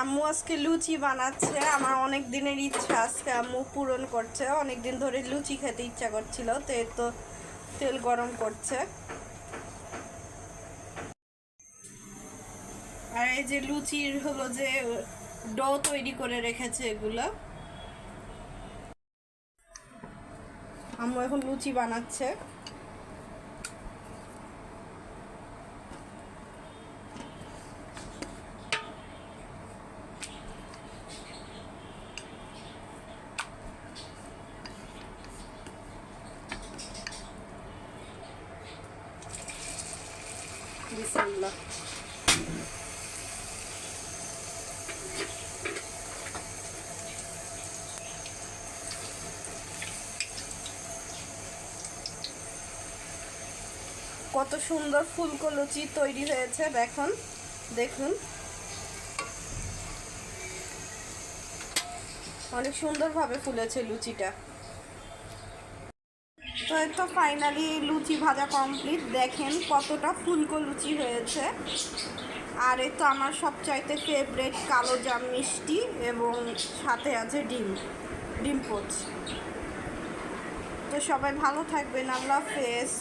আম্মু আজকে লুচি বানাচ্ছে। আমার অনেক দিনের ইচ্ছা আজকে আম্মু পূরণ করছে। অনেক দিন ধরে লুচি খেতে ইচ্ছা করছিল, তো এর তো তেল গরম করছে। আর এই যে লুচির হলো যে ডো তৈরি করে রেখেছে এগুলো। আম্মু এখন লুচি বানাচ্ছে। কত সুন্দর ফুলকো লুচি তৈরি হয়েছে দেখুন দেখুন। অনেক সুন্দরভাবে ফুলেছে লুচিটা। তো এই তো ফাইনালি লুচি ভাজা কমপ্লিট দেখেন কতটা ফুলকো লুচি হয়েছে। আর এই তো আমার সবচাইতে ফেভারেট কালো জাম মিষ্টি এবং সাথে আছে ডিম ডিম পোচ। তো সবাই ভালো থাকবেন, আল্লাহ হাফেজ।